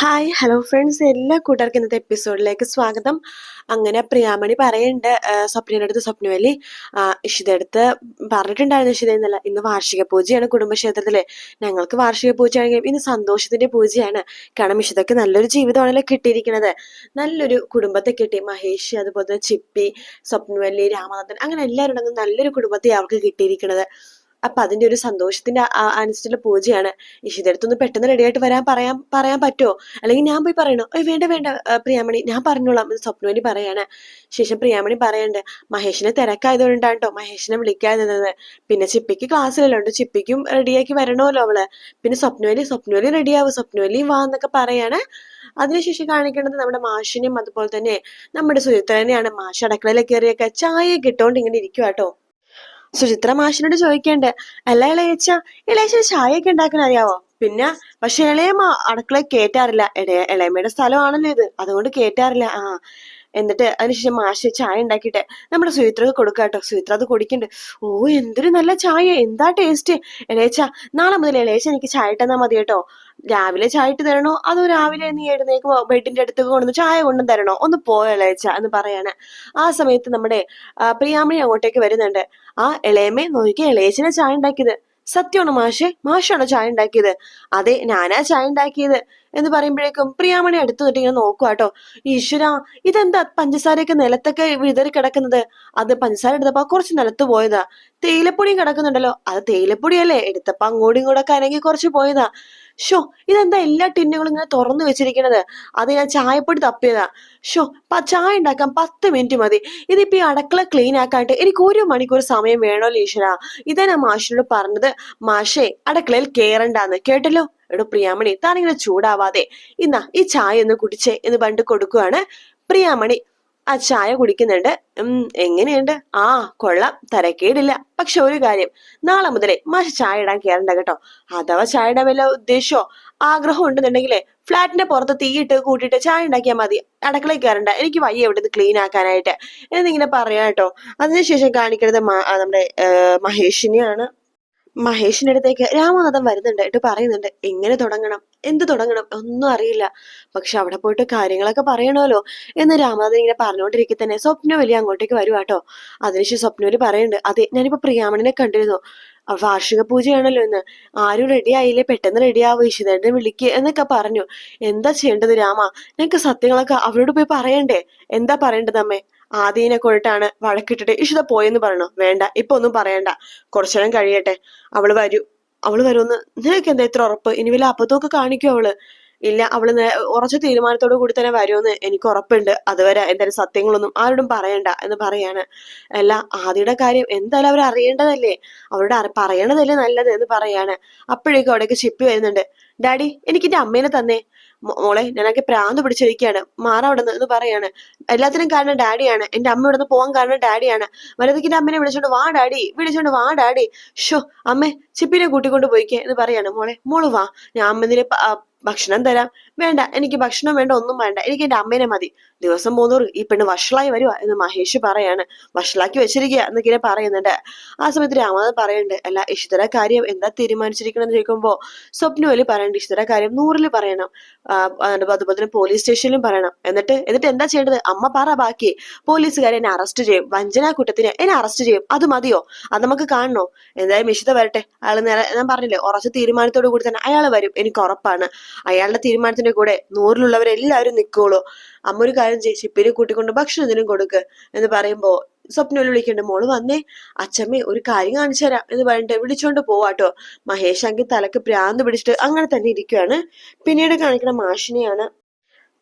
Hi hello friends എല്ലാ കൂട്ടർക്കും ഇന്നത്തെ എപ്പിസോഡിലേക്ക് സ്വാഗതം. അങ്ങനെ പ്രിയാമണി പറയുന്നുണ്ട് സ്വപ്നയുടെ അടുത്ത് സ്വപ്നവലി. ഇഷിതടുത്ത് പറഞ്ഞിട്ടുണ്ടായിരുന്നു ഇഷിത എന്നല്ല ഇന്ന് വാർഷിക പൂജയാണ് കുടുംബക്ഷേത്രത്തിലെ. ഞങ്ങൾക്ക് വാർഷിക പൂജയാണെങ്കിൽ ഇന്ന് സന്തോഷത്തിന്റെ പൂജയാണ്. കാരണം ഇഷിതക്ക് നല്ലൊരു ജീവിതമാണല്ലോ കിട്ടിയിരിക്കുന്നത്. നല്ലൊരു കുടുംബത്തെ കിട്ടി. മഹേഷ് അതുപോലെ ചിപ്പി സ്വപ്നവല്ലി രാമനാഥൻ അങ്ങനെ എല്ലാവരും നല്ലൊരു കുടുംബത്തെ അവർക്ക് കിട്ടിയിരിക്കുന്നത്. അപ്പൊ അതിന്റെ ഒരു സന്തോഷത്തിന്റെ അനുസരിച്ചുള്ള പൂജയാണ്. ഇഷിതടുത്തൊന്ന് പെട്ടെന്ന് റെഡി ആയിട്ട് വരാൻ പറയാൻ പറയാൻ പറ്റുമോ അല്ലെങ്കിൽ ഞാൻ പോയി പറയണോ? ഓ വേണ്ട വേണ്ട പ്രിയാമണി ഞാൻ പറഞ്ഞോളാം സ്വപ്നവേലി പറയാണ്. ശേഷം പ്രിയാമണി പറയണ്ട് മഹേഷിനെ തിരക്കായതുകൊണ്ടാണ് മഹേഷിനെ വിളിക്കാതിരുന്നത് പിന്നെ ചിപ്പിക്ക് ക്ലാസ്സിലല്ലോ ഉണ്ട് ചിപ്പിക്കും റെഡിയാക്കി വരണമല്ലോ അവൾ. പിന്നെ സ്വപ്നവേലി സ്വപ്നവേലി റെഡിയാവും സ്വപ്നവേലി വാ എന്നൊക്കെ പറയാണ്. അതിനുശേഷം കാണിക്കേണ്ടത് നമ്മുടെ മാഷിനെയും അതുപോലെ തന്നെ നമ്മുടെ സുചിത്രനെയാണ് മാഷ് അടുക്കളയിലേക്ക് കയറിയൊക്കെ ചായ കിട്ടോണ്ട് ഇങ്ങനെ ഇരിക്കുവാട്ടോ. സുചിത്ര മാഷിനോട് ചോദിക്കണ്ടേ അല്ല ഇളയച്ച ഇളയച്ചന് ചായയൊക്കെ ഉണ്ടാക്കാൻ അറിയാവോ? പിന്നെ പക്ഷെ ഇളയമ്മ അടുക്കള കേറ്റാറില്ല. ഇടയ ഇളയമ്മയുടെ സ്ഥലമാണല്ലോ ഇത്. അതുകൊണ്ട് കേറ്റാറില്ല. ആ എന്നിട്ട് അതിനുശേഷം മാഷ് ചായ ഉണ്ടാക്കിയിട്ട് നമ്മുടെ സുഹിത്രക്ക് കൊടുക്കുക കേട്ടോ. സുചിത്ര അത് കുടിക്കണ്ട്. ഓ എന്തൊരു നല്ല ചായ. എന്താ ടേസ്റ്റ് ഇളയച്ച നാളെ മുതൽ ഇളയച്ച എനിക്ക് ചായ ഇട്ടെന്നാ മതി കേട്ടോ. രാവിലെ ചായ ഇട്ട് തരണോ? അതോ രാവിലെ നീ എഴുന്നേക്ക് ബെഡിന്റെ അടുത്ത് കൊണ്ടുവന്ന് ചായ കൊണ്ടും തരണോ? ഒന്ന് പോയോ ഇളയച്ച എന്ന് പറയാണ്. ആ സമയത്ത് നമ്മുടെ പ്രിയാമണി അങ്ങോട്ടേക്ക് വരുന്നുണ്ട്. ആ ഇളയമ്മേ നോക്കി ഇളയച്ചനെ ചായ ഉണ്ടാക്കിയത്. സത്യമാണോ മാഷെ? മാഷാണോ ചായ ഉണ്ടാക്കിയത്? അതെ ഞാനാ ചായ ഉണ്ടാക്കിയത്. എന്ന് പറയുമ്പോഴേക്കും പ്രിയാമണി അടുത്ത് തൊട്ട് ഇങ്ങനെ നോക്കുക കേട്ടോ ഈശ്വര ഇതെന്താ പഞ്ചസാരയൊക്കെ നിലത്തൊക്കെ വിതറി കിടക്കുന്നത്? അത് പഞ്ചസാര എടുത്തപ്പോ കുറച്ച് നിലത്ത് പോയതാ. തേയിലപ്പൊടിയും കിടക്കുന്നുണ്ടല്ലോ. അത് തേയിലപ്പൊടിയല്ലേ. എടുത്തപ്പോ അങ്ങോട്ടും ഇങ്ങോട്ടൊക്കെ അനങ്ങി കുറച്ച് പോയതാ. ഷോ ഇതെന്താ എല്ലാ ടിന്നുകളും ഇങ്ങനെ തുറന്നു വെച്ചിരിക്കണത്? അത് ഞാൻ ചായപ്പൊടി തപ്പിയതാ. ഷോ ചായ ഉണ്ടാക്കാൻ പത്ത് മിനിറ്റ് മതി. ഇതിപ്പോ ഈ അടക്കള ക്ലീൻ ആക്കാനായിട്ട് എനിക്ക് ഒരു മണിക്കൂർ സമയം വേണമല്ലോ ഈശ്വര ഇതാ ഞാൻ മാഷിനോട് പറഞ്ഞത്. മാഷേ അടക്കളയിൽ കേറണ്ടാന്ന്. കേട്ടല്ലോ? എടോ പ്രിയാമണി താനിങ്ങനെ ചൂടാവാതെ. ഇന്നാ ഈ ചായ ഒന്ന് കുടിച്ചേ എന്ന് പണ്ട് കൊടുക്കുവാണ് പ്രിയാമണി. ആ ചായ കുടിക്കുന്നുണ്ട്. ഉം എങ്ങനെയുണ്ട്? ആ കൊള്ളാം. തരക്കേടില്ല. പക്ഷെ ഒരു കാര്യം. നാളെ മുതലേ മാഷ ചായ ഇടാൻ കയറണ്ട കേട്ടോ. അഥവാ ചായ ഇടാൻ വല്ല ഉദ്ദേശമോ ആഗ്രഹം ഉണ്ടെന്നുണ്ടെങ്കിലേ ഫ്ലാറ്റിന്റെ പുറത്ത് തീയിട്ട് കൂട്ടിയിട്ട് ചായ ഉണ്ടാക്കിയാൽ മതി. അടക്കളയിൽ കയറണ്ട എനിക്ക് വയ്യ ഇവിടെ ക്ലീൻ ആക്കാനായിട്ട്. എന്നിങ്ങനെ പറയാം കേട്ടോ. അതിനുശേഷം കാണിക്കുന്നത് നമ്മുടെ മഹേഷിനെയാണ്. മഹേഷിന്റെ അടുത്തേക്ക് രാമനാഥൻ വരുന്നുണ്ട്. എന്നിട്ട് പറയുന്നുണ്ട് എങ്ങനെ തുടങ്ങണം? എന്ത് തുടങ്ങണം? ഒന്നും അറിയില്ല. പക്ഷെ അവിടെ പോയിട്ട് കാര്യങ്ങളൊക്കെ പറയണമല്ലോ. എന്ന് രാമനാഥൻ ഇങ്ങനെ പറഞ്ഞുകൊണ്ടിരിക്കെ തന്നെ സ്വപ്ന വലിയ അങ്ങോട്ടേക്ക് വരുവാട്ടോ അതിനുശേഷം സ്വപ്നവലി പറയുന്നുണ്ട് അതെ ഞാനിപ്പോ പ്രിയാമണിനെ കണ്ടിരുന്നു. വാർഷിക പൂജയാണല്ലോ എന്ന് ആരും റെഡി ആയില്ലേ? പെട്ടെന്ന് റെഡി ആവുക ഈശ്വരനെ വിളിക്കുക എന്നൊക്കെ പറഞ്ഞു. എന്താ ചെയ്യേണ്ടത് രാമ? ഞങ്ങൾക്ക് സത്യങ്ങളൊക്കെ അവരോട് പോയി പറയണ്ടേ? എന്താ പറയേണ്ടത് അമ്മേ? ആദീനെ കൊണ്ടിട്ടാണ് വഴക്കിട്ടിട്ട് ഇഷിത പോയെന്ന് പറയണോ? വേണ്ട ഇപ്പൊ ഒന്നും പറയണ്ട. കുറച്ചു നേരം കഴിയട്ടെ. അവൾ വരൂ. അവൾ വരുമെന്ന് നിനക്ക് എന്താ ഇത്ര ഉറപ്പ്? ഇനി വല്ല അബദ്ധമൊക്കെ കാണിക്കും അവൾ? ഇല്ല അവൾ ഉറച്ച തീരുമാനത്തോടു കൂടി തന്നെ വരുമെന്ന് എനിക്ക് ഉറപ്പുണ്ട്. അതുവരെ എന്തായാലും സത്യങ്ങളൊന്നും ആരോടും പറയണ്ട എന്ന് പറയാണ്. അല്ല ആദിയുടെ കാര്യം എന്തായാലും അവർ അറിയേണ്ടതല്ലേ? അവരോട് പറയണതല്ലേ നല്ലത് എന്ന് പറയാണ്. അപ്പോഴേക്കും അവിടേക്ക് ചിപ്പി വരുന്നുണ്ട്. ഡാഡി എനിക്ക് എന്റെ അമ്മേനെ തന്നെ. മോളെ ഞാനൊക്കെ പ്രാന്ത് പിടിച്ചിരിക്കുകയാണ് മാറാ അവിടെ എന്ന് പറയാണ്. എല്ലാത്തിനും കാരണം ഡാഡിയാണ്. എന്റെ അമ്മ ഇവിടുന്ന് പോകാൻ കാരണം ഡാഡിയാണ്. വലതിക്കിന്റെ അമ്മനെ വിളിച്ചോണ്ട് വാ ഡാഡി. വിളിച്ചോണ്ട് വാ ഡാഡി. ഷോ അമ്മേ ചിപ്പിനെ കൂട്ടിക്കൊണ്ട് പോയിക്കേ എന്ന് പറയാണ് മോളെ. മോൾ വാ. ഞാൻ അമ്മ ഭക്ഷണം തരാം. വേണ്ട എനിക്ക് ഭക്ഷണം വേണ്ട ഒന്നും വേണ്ട. എനിക്ക് എന്റെ അമ്മേനെ മതി. ദിവസം പോകുന്നവർ ഈ പെണ്ണ് വഷളായി വരുക എന്ന് മഹേഷ് പറയാണ്. വഷളാക്കി വെച്ചിരിക്കുക എന്നൊക്കെ പറയുന്നുണ്ട്. ആ സമയത്ത് രാമനാഥൻ പറയുന്നുണ്ട്. അല്ല ഇഷ്ടര കാര്യം എന്താ തീരുമാനിച്ചിരിക്കണം എന്ന് ചോദിക്കുമ്പോ സ്വപ്നവലി പറയണ്ട ഇഷ്ടര കാര്യം നൂറിൽ പറയണം. അതുപോലെ തന്നെ പോലീസ് സ്റ്റേഷനിലും പറയണം. എന്നിട്ട് എന്നിട്ട് എന്താ ചെയ്യേണ്ടത്? അമ്മ പറ ബാക്കി. പോലീസുകാരെ എന്നെ അറസ്റ്റ് ചെയ്യും. വഞ്ചനാ കുറ്റത്തിന് എന്നെ അറസ്റ്റ് ചെയ്യും. അത് മതിയോ? അത് നമുക്ക് കാണണോ? എന്തായാലും ഇഷിത വരട്ടെ. അയാൾ നേരെ ഞാൻ പറഞ്ഞില്ലേ ഉറച്ച തീരുമാനത്തോടു കൂടി തന്നെ അയാൾ വരും. എനിക്ക് ഉറപ്പാണ്. അയാളുടെ തീരുമാനത്തിന്റെ കൂടെ നൂറിലുള്ളവരെല്ലാവരും നിൽക്കുള്ളൂ അമ്മ ഒരു കാര്യം ചെയ്യും ഷിപ്പിനെ കൂട്ടിക്കൊണ്ട് ഭക്ഷണം എന്തിനും കൊടുക്ക് എന്ന് പറയുമ്പോ സ്വപ്നം വിളിക്കേണ്ട മോൾ വന്നേ അച്ഛമ്മേ ഒരു കാര്യം കാണിച്ചു തരാം എന്ന് പറഞ്ഞിട്ട് വിളിച്ചോണ്ട് പോവാട്ടോ മഹേഷ് അങ്കി തലക്ക് പ്രാന്ത് പിടിച്ചിട്ട് അങ്ങനെ തന്നെ ഇരിക്കുകയാണ് പിന്നീട് കാണിക്കുന്ന മാഷിനെയാണ്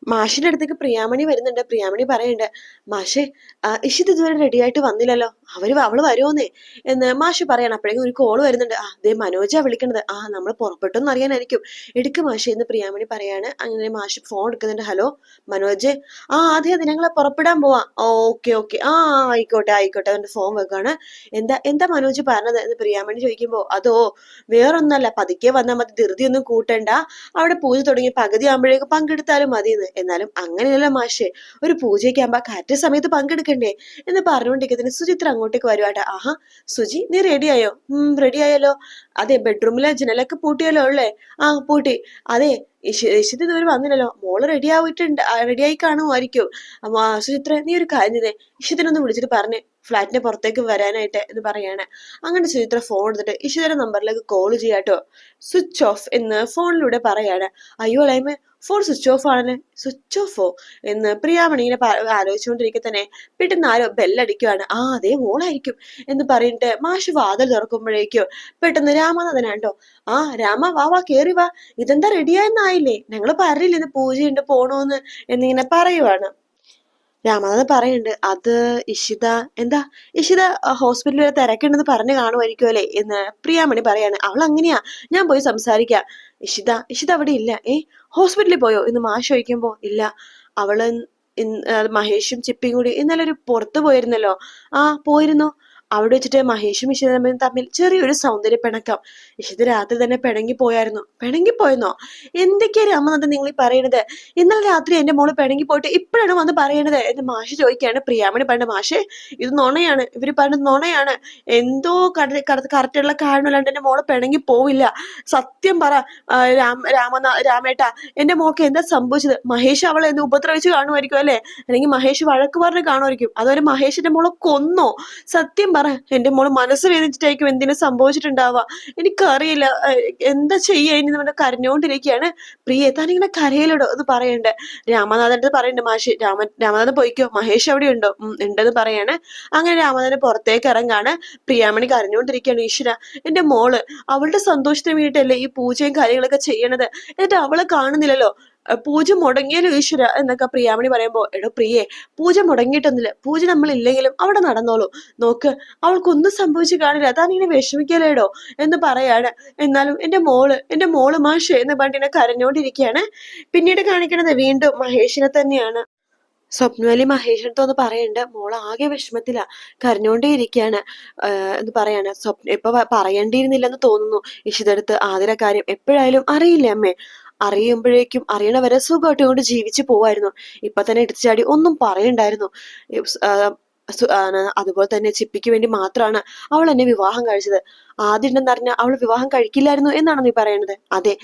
മാഷിന്റെ അടുത്തേക്ക് പ്രിയാമണി വരുന്നുണ്ട്. പ്രിയാമണി പറയുന്നുണ്ട് മാഷെ ഇഷിത് ഇതുവരെ റെഡി ആയിട്ട് വന്നില്ലല്ലോ. അവർ അവൾ വരുമോന്നേ എന്ന് മാഷ് പറയണം. അപ്പോഴേക്കും ഒരു കോൾ വരുന്നുണ്ട്. ആ അതേ മനോജാ വിളിക്കണത്. ആ നമ്മൾ പുറപ്പെട്ടോന്ന് അറിയാനായിരിക്കും. എടുക്ക് മാഷെ എന്ന് പ്രിയാമണി പറയാണ്. അങ്ങനെ മാഷ് ഫോൺ എടുക്കുന്നുണ്ട്. ഹലോ മനോജ് ആ അതെ അതെ ഞങ്ങൾ പുറപ്പെടാൻ പോവാം. Okay okay. ആ ആയിക്കോട്ടെ ആയിക്കോട്ടെ അവന്റെ ഫോൺ വെക്കാണ് എന്താ എന്താ മനോജ് പറഞ്ഞത്? എന്ന് പ്രിയാമണി ചോദിക്കുമ്പോൾ അതോ വേറൊന്നല്ല പതുക്കെ വന്നാൽ മതി ധൃതി ഒന്നും കൂട്ടണ്ട. അവിടെ പൂജ തുടങ്ങി പകുതി ആകുമ്പോഴേക്കും പങ്കെടുത്താലും മതിയെന്ന്. എന്നാലും അങ്ങനെയല്ല മാഷെ. ഒരു പൂജയ്ക്ക് ആകുമ്പോ കറക്റ്റ് സമയത്ത് പങ്കെടുക്കണ്ടേ? എന്ന് പറഞ്ഞുകൊണ്ടിരിക്കുന്നതിന് സുചിത്ര അങ്ങോട്ടേക്ക് വരുവാട്ടെ. ആഹാ സുജി നീ റെഡിയായോ ഉം റെഡി ആയല്ലോ. അതെ ബെഡ്റൂമിലെ ജനലൊക്കെ പൂട്ടിയല്ലോ അല്ലേ ആ പൂട്ടി. അതെ ഇഷിത് ഇതുവരെ വന്നില്ലല്ലോ. മോൾ റെഡി ആയിട്ടുണ്ട് റെഡിയായി കാണുമായിരിക്കും. സുചിത്ര നീ ഒരു കാര്യം ചെയ്തേ. ഇഷിതിനൊന്ന് വിളിച്ചിട്ട് പറഞ്ഞു. ഫ്ലാറ്റിന്റെ പുറത്തേക്ക് വരാനായിട്ട് എന്ന് പറയാണ്. അങ്ങനെ സുചിത്ര ഫോൺ എടുത്തിട്ട് ഇഷിതയുടെ നമ്പറിലേക്ക് കോൾ ചെയ്യാട്ടോ. സ്വിച്ച് ഓഫ് എന്ന് ഫോണിലൂടെ പറയാണ്. അയ്യോ ലൈമ ഫോൺ സ്വിച്ച് ഓഫ് ആണല്ലേ? സ്വിച്ച് ഓഫോ എന്ന് പ്രിയാമണി ഇങ്ങനെ ആലോചിച്ചുകൊണ്ടിരിക്കെ തന്നെ പെട്ടെന്ന് ആരോ ബെല്ലടിക്കുവാണ് ആ അതേ മോളായിരിക്കും എന്ന് പറഞ്ഞിട്ട് മാഷ് വാതിൽ തുറക്കുമ്പോഴേക്കും പെട്ടെന്ന് രാമനാഥനാണ്ടോ ആ രാമ വാ വാ കേറി വാ. ഇതെന്താ റെഡിയായെന്നായില്ലേ ഞങ്ങൾ പറയില്ല ഇന്ന് പൂജയുണ്ട് പോണോന്ന് എന്നിങ്ങനെ പറയുവാണ്. രാമനാഥൻ പറയുന്നുണ്ട് അത് ഇഷിത എന്താ? ഇഷിത ഹോസ്പിറ്റലിൽ വരെ തിരക്കുണ്ടെന്ന് പറഞ്ഞു കാണുമായിരിക്കും അല്ലേ? എന്ന് പ്രിയാമണി പറയാണ്. അവൾ അങ്ങനെയാ. ഞാൻ പോയി സംസാരിക്കാം. ഇഷിത ഇഷിത അവിടെ ഇല്ല. ഏ ഹോസ്പിറ്റലിൽ പോയോ? ഇന്ന് മാഷ് ചോദിക്കുമ്പോ ഇല്ല. അവൾ മഹേഷും ചിപ്പിയും കൂടി ഇന്നലെ ഒരു പുറത്ത് പോയിരുന്നല്ലോ. ആ പോയിരുന്നു. അവിടെ വെച്ചിട്ട് മഹേഷും ഇഷിതരമ്മയും തമ്മിൽ ചെറിയൊരു സൗന്ദര്യ പിണക്കം. ഇഷിത രാത്രി തന്നെ പിണങ്ങി പോയായിരുന്നു. പിണങ്ങി പോയെന്നോ? എന്തൊക്കെയാ രാമനാഥൻ നിങ്ങൾ ഈ പറയണത്? ഇന്നലെ രാത്രി എന്റെ മോൾ പിണങ്ങി പോയിട്ട് ഇപ്പോഴാണ് വന്ന് പറയണത്? എന്ന് മാഷ് ചോദിക്കുകയാണ്. പ്രിയാമണി പറഞ്ഞ മാഷേ ഇത് നുണയാണ്. ഇവർ പറഞ്ഞത് നുണയാണ്. എന്തോ കട കറക്റ്റുള്ള കാരണമല്ലാണ്ട് എന്റെ മോൾ പിണങ്ങി പോവില്ല. സത്യം പറ രാമ രാമനാ രാമേട്ട എന്റെ മോൾക്ക് എന്താ സംഭവിച്ചത്? മഹേഷ് അവളെ എന്ത് ഉപദ്രവിച്ച് കാണുമായിരിക്കും അല്ലെ? അല്ലെങ്കിൽ മഹേഷ് വഴക്ക് പറഞ്ഞ് കാണുമായിരിക്കും. അതുപോലെ മഹേഷിന്റെ മോളെ കൊന്നോ? സത്യം പറ എന്റെ മോൾ മനസ്സ് വേദിച്ചിട്ടായിരിക്കും എന്തിനും സംഭവിച്ചിട്ടുണ്ടാവുക. എനിക്കറിയില്ല എന്താ ചെയ്യാ ഇനി നമ്മുടെ കരഞ്ഞോണ്ടിരിക്കുകയാണ് പ്രിയ താനിങ്ങനെ കരയിലിടോ എന്ന് പറയണ്ട? രാമനാഥൻ അടുത്ത് പറയണ്ട മാഷി രാമൻ രാമനാഥൻ പോയിക്കോ. മഹേഷ് അവിടെ ഉണ്ടോ ഉണ്ടെന്ന് പറയാണ്. അങ്ങനെ രാമനാഥൻ പുറത്തേക്ക് ഇറങ്ങാണ്. പ്രിയാമണി കരഞ്ഞുകൊണ്ടിരിക്കുകയാണ് ഈശ്വര എന്റെ മോൾ അവളുടെ സന്തോഷത്തിന് വേണ്ടിയിട്ടല്ലേ ഈ പൂജയും കാര്യങ്ങളൊക്കെ ചെയ്യണത്? എന്നിട്ട് അവളെ കാണുന്നില്ലല്ലോ. പൂജ മുടങ്ങിയാലും ഈശ്വര എന്നൊക്കെ പ്രിയാമണി പറയുമ്പോൾ എടോ പ്രിയെ പൂജ മുടങ്ങിയിട്ടൊന്നുമില്ല. പൂജ നമ്മൾ ഇല്ലെങ്കിലും അവിടെ നടന്നോളൂ. നോക്ക് അവൾക്കൊന്നും സംഭവിച്ചു കാണില്ല. അതാണ് വിഷമിക്കലേടോ എന്ന് പറയാണ്. എന്നാലും എന്റെ മോൾ എന്റെ മോൾ മാഷ് എന്ന് പറഞ്ഞിങ്ങനെ കരഞ്ഞുകൊണ്ടിരിക്കുകയാണ്. പിന്നീട് കാണിക്കണത് വീണ്ടും മഹേഷിനെ തന്നെയാണ്. സ്വപ്നവലി മഹേഷിനടുത്ത് ഒന്ന് പറയുന്നുണ്ട് മോൾ ആകെ വിഷമത്തിലാ കരഞ്ഞോണ്ടേ ഇരിക്കുകയാണ് എന്ന് പറയാണ്. സ്വപ്ന ഇപ്പൊ പറയേണ്ടിയിരുന്നില്ലെന്ന് തോന്നുന്നു. ഇഷിതടുത്ത് ആതിര കാര്യം എപ്പോഴായാലും അറിയില്ലേ അമ്മേ? അറിയുമ്പോഴേക്കും അറിയണവരെ സുഖമായിട്ട് കൊണ്ട് ജീവിച്ചു പോവായിരുന്നു. ഇപ്പൊ തന്നെ എടുത്തുചാടി ഒന്നും പറയണ്ടായിരുന്നു. അതുപോലെ തന്നെ ചിപ്പിക്ക് വേണ്ടി മാത്രമാണ് അവൾ എന്നെ വിവാഹം കഴിച്ചത്. ആദ്യം ഉണ്ടെന്ന് അറിഞ്ഞാൽ അവൾ വിവാഹം കഴിക്കില്ലായിരുന്നു എന്നാണ് നീ പറയണത്. അതെ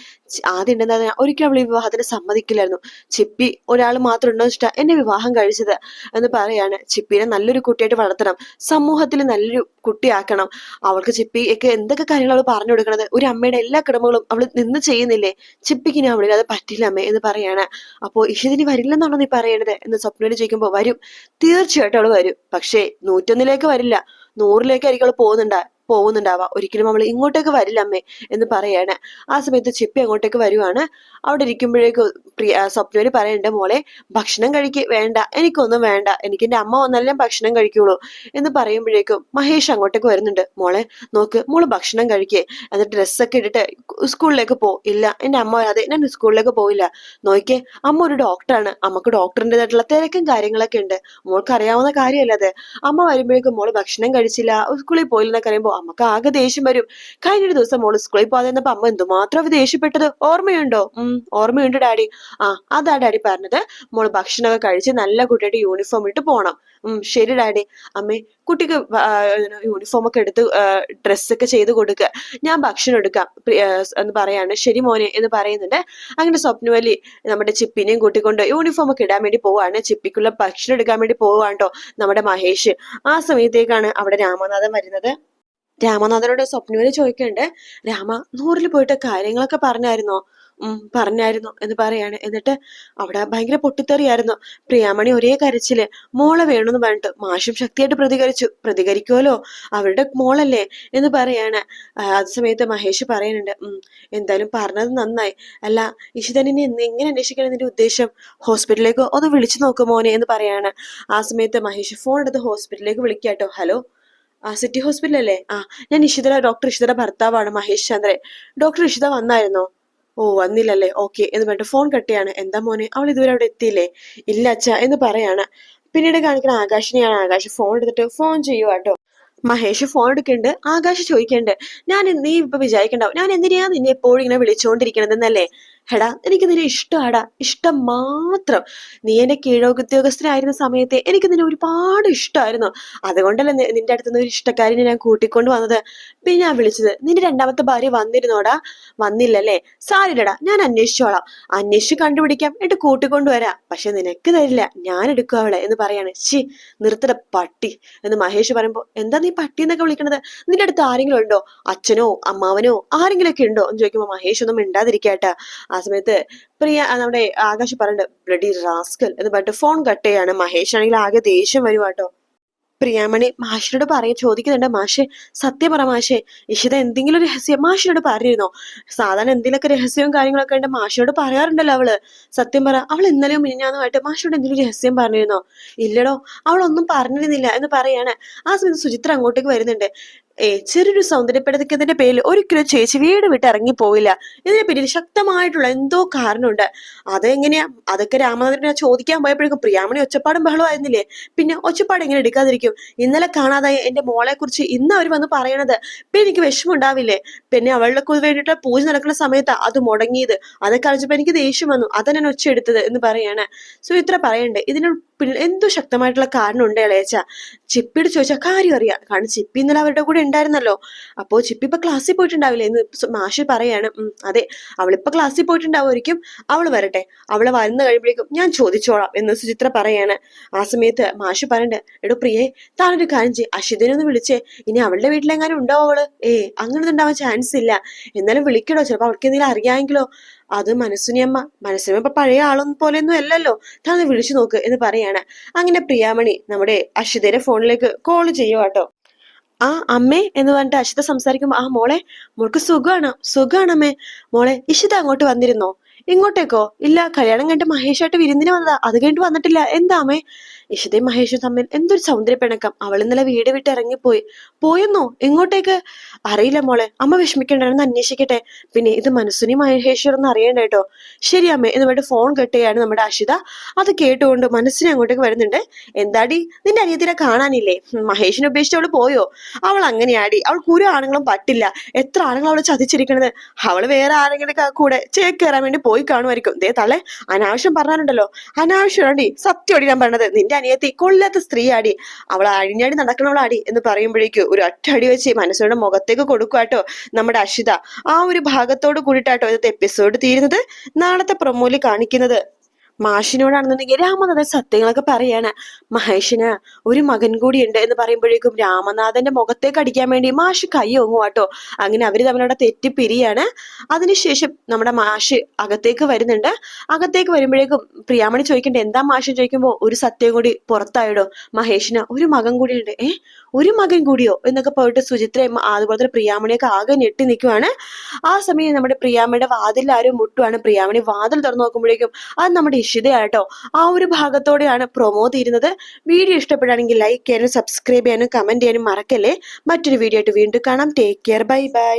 ആദ്യം ഉണ്ടെന്ന് അറിഞ്ഞാൽ ഒരിക്കലും അവൾ ഈ വിവാഹത്തിന് സമ്മതിക്കില്ലായിരുന്നു. ചിപ്പി ഒരാൾ മാത്രം ഉണ്ടോ ഇഷ്ട എന്നെ വിവാഹം കഴിച്ചത് എന്ന് പറയാണ്. ചിപ്പിനെ നല്ലൊരു കുട്ടിയായിട്ട് വളർത്തണം. സമൂഹത്തിൽ നല്ലൊരു കുട്ടിയാക്കണം. അവൾക്ക് ചിപ്പിക്ക് എന്തൊക്കെ കാര്യങ്ങൾ അവൾ പറഞ്ഞു കൊടുക്കണത്? ഒരു അമ്മയുടെ എല്ലാ കടമകളും അവൾ നിന്ന് ചെയ്യുന്നില്ലേ? ചിപ്പിക്ക് ഞാൻ അവളിൽ അത് പറ്റില്ല അമ്മേ എന്ന് പറയാണ്. അപ്പോ ഇഷിതിന് വരില്ലെന്നാണോ നീ പറയണത്? എന്ന് സ്വപ്നയിൽ ചോദിക്കുമ്പോൾ വരും. തീർച്ചയായിട്ടും അവൾ വരും. പക്ഷേ നൂറ്റൊന്നിലേക്ക് വരില്ല. നൂറിലേക്കായിരിക്കും അവൾ പോകുന്നുണ്ടാ. പോകുന്നുണ്ടാവാ. ഒരിക്കലും അവൾ ഇങ്ങോട്ടേക്ക് വരില്ല അമ്മേ എന്ന് പറയാണ്. ആ സമയത്ത് ചിപ്പി അങ്ങോട്ടേക്ക് വരുവാണ്. അവിടെ ഇരിക്കുമ്പോഴേക്ക് പ്രിയ സ്വപ്നവര് പറയണ്ട മോളെ ഭക്ഷണം കഴിക്ക് വേണ്ട. എനിക്കൊന്നും വേണ്ട. എനിക്ക് എന്റെ അമ്മ വന്നാലേ ഭക്ഷണം കഴിക്കുള്ളൂ. എന്ന് പറയുമ്പോഴേക്കും മഹേഷ് അങ്ങോട്ടേക്ക് വരുന്നുണ്ട്. മോളെ നോക്ക് മോൾ ഭക്ഷണം കഴിക്കേ. എന്നിട്ട് ഡ്രസ്സൊക്കെ ഇട്ടിട്ട് സ്കൂളിലേക്ക് പോ. ഇല്ല എന്റെ അമ്മ വരാതെ ഞാൻ സ്കൂളിലേക്ക് പോയില്ല. നോക്കിയേ അമ്മ ഒരു ഡോക്ടറാണ്. അമ്മയ്ക്ക് ഡോക്ടറിന്റെതായിട്ടുള്ള തിരക്കും കാര്യങ്ങളൊക്കെ ഉണ്ട്. മോൾക്ക് അറിയാവുന്ന കാര്യമല്ല അത്. അമ്മ വരുമ്പോഴേക്കും മോൾ ഭക്ഷണം കഴിച്ചില്ല. സ്കൂളിൽ പോയില്ല എന്നൊക്കെ അറിയുമ്പോൾ അമ്മയ്ക്ക് ആകെ ദേഷ്യം വരും. കഴിഞ്ഞ ഒരു ദിവസം മോൾ സ്കൂളിൽ പോകാതെ നിന്നപ്പോ അമ്മ എന്തുമാത്രം അവ ദേഷ്യപ്പെട്ടത്? ഓർമ്മയുണ്ടോ? ഉം ഓർമ്മയുണ്ട് ഡാഡി. ആ അതാ ഡാഡി പറഞ്ഞത്. മോൾ ഭക്ഷണമൊക്കെ കഴിച്ച് നല്ല കുട്ടിയുടെ യൂണിഫോം ഇട്ട് പോണം. ഉം ശരി ഡാഡി. അമ്മേ കുട്ടിക്ക് യൂണിഫോം ഒക്കെ എടുത്ത് ഡ്രസ്സൊക്കെ ചെയ്ത് കൊടുക്കുക ഞാൻ ഭക്ഷണം എടുക്കാം. എന്ന് പറയാണ്. ശരി മോനെ എന്ന് പറയുന്നുണ്ട്. അങ്ങനെ സ്വപ്നവലി നമ്മുടെ ചിപ്പിനെയും കൂട്ടിക്കൊണ്ട് യൂണിഫോം ഒക്കെ ഇടാൻ വേണ്ടി പോവാണ്. ചിപ്പിക്കുള്ള ഭക്ഷണം എടുക്കാൻ വേണ്ടി പോവാണ്ടോ നമ്മുടെ മഹേഷ്. ആ സമയത്തേക്കാണ് അവിടെ രാമനാഥൻ വരുന്നത്. രാമനാഥനോട് സ്വപ്നവിനെ ചോദിക്കണ്ട് രാമ നൂറിൽ പോയിട്ട് കാര്യങ്ങളൊക്കെ പറഞ്ഞായിരുന്നോ? ഉം പറഞ്ഞായിരുന്നു എന്ന് പറയാണ്. എന്നിട്ട് അവിടെ ഭയങ്കര പൊട്ടിത്തെറിയായിരുന്നു. പ്രിയാമണി ഒരേ കരച്ചിൽ മോളെ വേണമെന്ന് പറഞ്ഞിട്ട് മാഷും ശക്തിയായിട്ട് പ്രതികരിച്ചു. പ്രതികരിക്കുമല്ലോ അവരുടെ മോളല്ലേ? എന്ന് പറയാണ്. അത് സമയത്ത് മഹേഷ് പറയുന്നുണ്ട് ഉം എന്തായാലും പറഞ്ഞത് നന്നായി. അല്ല ഇഷിതനിനെ എങ്ങനെ അന്വേഷിക്കണം നിന്റെ ഉദ്ദേശം? ഹോസ്പിറ്റലിലേക്ക് ഒന്ന് വിളിച്ചു നോക്കുമോനെ എന്ന് പറയാണ്. ആ സമയത്ത് മഹേഷ് ഫോൺ എടുത്ത് ഹോസ്പിറ്റലിലേക്ക് വിളിക്കാട്ടോ. ഹലോ ആ സിറ്റി ഹോസ്പിറ്റൽ അല്ലേ? ആ ഞാൻ ഇഷിതര ഡോക്ടർ ഇഷിതയുടെ ഭർത്താവാണ് മഹേഷ് ചന്ദ്രൻ. ഡോക്ടർ ഇഷിത വന്നായിരുന്നോ? ഓ വന്നില്ലല്ലേ. ഓക്കെ എന്ന് പറഞ്ഞിട്ട് ഫോൺ കട്ടിയാണ് എന്താ മോനെ? അവൾ ഇതുവരെ അവിടെ എത്തിയില്ലേ? ഇല്ല അച്ഛ എന്ന് പറയാണ്. പിന്നീട് കാണിക്കുന്ന ആകാശിനെയാണ് ആകാശ്. ഫോൺ എടുത്തിട്ട് ഫോൺ ചെയ്യുക മഹേഷ് ഫോൺ എടുക്കുന്നുണ്ട്. ആകാശ് ചോദിക്കുന്നുണ്ട്. ഞാൻ നീ ഇപ്പൊ വിചാരിക്കണ്ടാവും? ഞാൻ എന്തിനാ നിന്നെ എപ്പോഴും ഇങ്ങനെ വിളിച്ചുകൊണ്ടിരിക്കണതെന്നല്ലേ എടാ എനിക്ക് നിന്നെ ഇഷ്ടമാടാ. ഇഷ്ടം മാത്രം. നീ എന്നെ കീഴോദ്യോഗസ്ഥനായിരുന്ന സമയത്ത് എനിക്ക് നിന്നെ ഒരുപാട് ഇഷ്ടമായിരുന്നു. അതുകൊണ്ടല്ലേ നിന്റെ അടുത്ത് നിന്ന് ഒരു ഇഷ്ടക്കാരിനെ ഞാൻ കൂട്ടിക്കൊണ്ട് വന്നത്. പിന്നെ ഞാൻ വിളിച്ചത് നിന്റെ രണ്ടാമത്തെ ഭാര്യ വന്നിരുന്നോടാ? വന്നില്ലല്ലേ? സാരില്ലടാ ഞാൻ അന്വേഷിച്ചോളാം. അന്വേഷിച്ച് കണ്ടുപിടിക്കാം. എന്നിട്ട് കൂട്ടിക്കൊണ്ടുവരാം പക്ഷെ നിനക്ക് തരില്ല. ഞാൻ എടുക്കും അവളെ എന്ന് പറയാണ്. ശി നിർത്തട പട്ടി എന്ന് മഹേഷ് പറയുമ്പോൾ എന്താ നീ പട്ടി എന്നൊക്കെ വിളിക്കണത്? നിന്റെ അടുത്ത് ആരെങ്കിലും ഉണ്ടോ? അച്ഛനോ അമ്മാവനോ ആരെങ്കിലും ഒക്കെ ഉണ്ടോ? എന്ന് ചോദിക്കുമ്പോൾ മഹേഷ് ഒന്നും മിണ്ടാതിരിക്കട്ടെ. ആ സമയത്ത് പ്രിയ നമ്മുടെ ആകാശ് പറയുന്നുണ്ട് ബ്ലഡി റാസ്കൽ എന്ന് പറഞ്ഞിട്ട് ഫോൺ കട്ട് ചെയ്യാണ് മഹേഷ്. ആണെങ്കിൽ ആകെ ദേഷ്യം വരുവാട്ടോ പ്രിയാമണി മാഷിനോട് പറയ ചോദിക്കുന്നുണ്ട്. മാഷെ സത്യം പറ മാഷെ ഇഷിത എന്തെങ്കിലും രഹസ്യം മാഷിനോട് പറഞ്ഞിരുന്നോ? സാധാരണ എന്തെങ്കിലുമൊക്കെ രഹസ്യവും കാര്യങ്ങളൊക്കെ ഉണ്ട് മാഷിനോട് പറയാറുണ്ടല്ലോ അവൾ. സത്യം പറ അവൾ ഇന്നലെയും മിനിഞ്ഞാന്നുമായിട്ട് മാഷിനോട് എന്തെങ്കിലും രഹസ്യം പറഞ്ഞിരുന്നോ? ഇല്ലടോ അവളൊന്നും പറഞ്ഞിരുന്നില്ല എന്ന് പറയാണ്. ആ സമയത്ത് സുചിത്ര അങ്ങോട്ടേക്ക് വരുന്നുണ്ട്. ഏ ചെറിയൊരു സൗന്ദര്യപ്പെടുത്തതിന്റെ പേരിൽ ഒരിക്കലും ചേച്ചി വീട് വിട്ട് ഇറങ്ങി പോയില്ല. ഇതിന് പിന്നിൽ ശക്തമായിട്ടുള്ള എന്തോ കാരണമുണ്ട്. അതെങ്ങനെയാ? അതൊക്കെ രാമനാഥനെ ചോദിക്കാൻ പോയപ്പോഴേക്കും പ്രിയാമണി ഒച്ചപ്പാടും ബഹളമായിരുന്നില്ലേ പിന്നെ ഒച്ചപ്പാട് എങ്ങനെ എടുക്കാതിരിക്കും? ഇന്നലെ കാണാതായ എന്റെ മോളെ കുറിച്ച് ഇന്ന് അവർ വന്ന് പറയണത് പിന്നെ എനിക്ക് വിഷമം ഉണ്ടാവില്ലേ പിന്നെ അവളുടെ വേണ്ടിയിട്ട് പൂജ നടക്കുന്ന സമയത്ത് അത് മുടങ്ങിയത്. അതൊക്കെ അറിഞ്ഞപ്പോ എനിക്ക് ദേഷ്യം വന്നു. അതെന്നെ ഞാൻ ഒച്ച എടുത്തത് എന്ന് പറയാണ്. സോ ഇത്ര പറയണ്ടേ. ഇതിന് എന്തോ ശക്തമായിട്ടുള്ള കാരണം ഉണ്ട് ഇളയച്ച. ചിപ്പിയോട് ചോദിച്ചാൽ കാര്യം അറിയാം. കാരണം ചിപ്പി ഇന്നലെ അവരുടെ കൂടെ ഉണ്ടായിരുന്നല്ലോ. അപ്പോൾ ചിപ്പി ഇപ്പൊ ക്ലാസ്സിൽ പോയിട്ടുണ്ടാവില്ലേ? എന്ന് മാഷ് പറയാണ്. അതെ. അവളിപ്പോ ക്ലാസ്സിൽ പോയിട്ടുണ്ടാവുമായിരിക്കും. അവൾ വരട്ടെ. അവൾ വരുന്ന കഴിയുമ്പോഴേക്കും ഞാൻ ചോദിച്ചോളാം. എന്ന് സുചിത്ര പറയാണ്. ആ സമയത്ത് മാഷ് പറയണ്ട് എടോ പ്രിയെ താനൊരു കാര്യം ചെയ്യ്. അഷിതിനെ ഒന്ന് വിളിച്ചേ. ഇനി അവളുടെ വീട്ടിലെങ്ങാനും ഉണ്ടാവോ അവൾ? ഏ അങ്ങനെ ഉണ്ടാവാൻ ചാൻസ് ഇല്ല. എന്നാലും വിളിക്കണോ ചിലപ്പോ അവൾക്ക് എന്തെങ്കിലും അറിയാമെങ്കിലോ. അത് മനസ്സുനിയമ്മ മനസ്സിനമ്മ ഇപ്പൊ പഴയ ആളൊന്നും പോലെയൊന്നും അല്ലല്ലോ. താങ്കൾ വിളിച്ചു നോക്ക് എന്ന് പറയാണ്. അങ്ങനെ പ്രിയാമണി നമ്മുടെ അഷിതയുടെ ഫോണിലേക്ക് കോൾ ചെയ്യുവാട്ടോ ആ അമ്മേ എന്ന് പറഞ്ഞിട്ട് അശ്വത സംസാരിക്കുമ്പോ ആ മോളെ മോൾക്ക് സുഖമാണ് സുഖമാണ് അമ്മേ. മോളെ ഇഷിത അങ്ങോട്ട് വന്നിരുന്നോ? ഇങ്ങോട്ടേക്കോ? ഇല്ല കല്യാണം കണ്ട് മഹേഷായിട്ട് വിരുന്നിന് വന്നതാ. അത് കഴിഞ്ഞിട്ട് വന്നിട്ടില്ല. എന്താ അമ്മേ? ഇഷിതയും മഹേഷും തമ്മിൽ എന്തൊരു സൗന്ദര്യപ്പിണക്കം. അവൾ ഇന്നലെ വീട് വിട്ട് ഇറങ്ങിപ്പോയി. പോയെന്നോ? എങ്ങോട്ടേക്ക്? അറിയില്ല മോളെ. അമ്മ വിഷമിക്കണ്ടെന്ന് അന്വേഷിക്കട്ടെ. പിന്നെ ഇത് മനസ്സുനി മഹേശ്വരെന്ന് അറിയണ്ട കേട്ടോ ശരി അമ്മേ. പറഞ്ഞിട്ട് ഫോൺ കെട്ടുകയാണ് നമ്മുടെ അഷിത. അത് കേട്ടുകൊണ്ട് മനസ്സിനെ അങ്ങോട്ടേക്ക് വരുന്നുണ്ട്. എന്താടി? നിന്റെ അനിയത്തിനെ കാണാനില്ലേ? മഹേഷിനെ ഉപേക്ഷിച്ച് അവൾ പോയോ? അവൾ അങ്ങനെയാടി. അവൾ ഒരു ആണുങ്ങളും പറ്റില്ല. എത്ര ആണുങ്ങൾ അവളെ ചതിച്ചിരിക്കണത്? അവൾ വേറെ ആരെങ്കിലും കൂടെ ചേക്കേറാൻ വേണ്ടി പോയി കാണുമായിരിക്കും. ദേ തള്ളെ അനാവശ്യം പറഞ്ഞാലുണ്ടല്ലോ. അനാവശ്യമാടി സത്യമാടി ഞാൻ പറഞ്ഞത്. നിന്റെ അനിയത്തി സ്ത്രീ ആടി. അവൾ അഴിഞ്ഞാടി നടക്കണവളാടി എന്ന് പറയുമ്പോഴേക്കും ഒരു ഒറ്റടി വെച്ച് മനസ്സുടെ മുഖത്തേക്ക് കൊടുക്കുവാട്ടോ നമ്മുടെ അഷിത. ആ ഒരു ഭാഗത്തോട് കൂടിയിട്ടാട്ടോ ഇന്നത്തെ എപ്പിസോഡ് തീരുന്നത്. നാളത്തെ പ്രൊമോയിൽ കാണിക്കുന്നത്. മാഷിനോടാണെന്നുണ്ടെങ്കിൽ രാമനാഥൻ സത്യങ്ങളൊക്കെ പറയാണ്. മഹേഷിന് ഒരു മകൻ കൂടിയുണ്ട് എന്ന് പറയുമ്പോഴേക്കും രാമനാഥന്റെ മുഖത്തേക്ക് അടിക്കാൻ വേണ്ടി മാഷ് കൈ ഓങ്ങുവാട്ടോ അങ്ങനെ അവർ തമ്മിലവിടെ തെറ്റിപ്പിരിയാണ് അതിനുശേഷം നമ്മുടെ മാഷ് അകത്തേക്ക് വരുന്നുണ്ട്. അകത്തേക്ക് വരുമ്പോഴേക്കും പ്രിയാമണി ചോദിക്കേണ്ട എന്താ മാഷ്? ചോദിക്കുമ്പോ ഒരു സത്യം കൂടി പുറത്തായിടോ മഹേഷിന് ഒരു മകൻ കൂടിയുണ്ട്. ഏ? ഒരു മകൻ കൂടിയോ? എന്നൊക്കെ പോയിട്ട് സുചിത്രയും അതുപോലെ തന്നെ പ്രിയാമണിയൊക്കെ ആകെ ഞെട്ടി നിൽക്കുവാണ് ആ സമയം നമ്മുടെ പ്രിയാമണിയുടെ വാതിൽ ആരും മുട്ടുവാണ്. പ്രിയാമണി വാതിൽ തുറന്നു നോക്കുമ്പോഴേക്കും അത് നമ്മുടെ ഇഷിതയാട്ടോ ആ ഒരു ഭാഗത്തോടെയാണ് പ്രൊമോ തീരുന്നത്. വീഡിയോ ഇഷ്ടപ്പെടുകയാണെങ്കിൽ ലൈക്ക് ചെയ്യാനും സബ്സ്ക്രൈബ് ചെയ്യാനും കമന്റ് ചെയ്യാനും മറക്കല്ലേ. മറ്റൊരു വീഡിയോ ആയിട്ട് വീണ്ടും കാണാം. Take care bye bye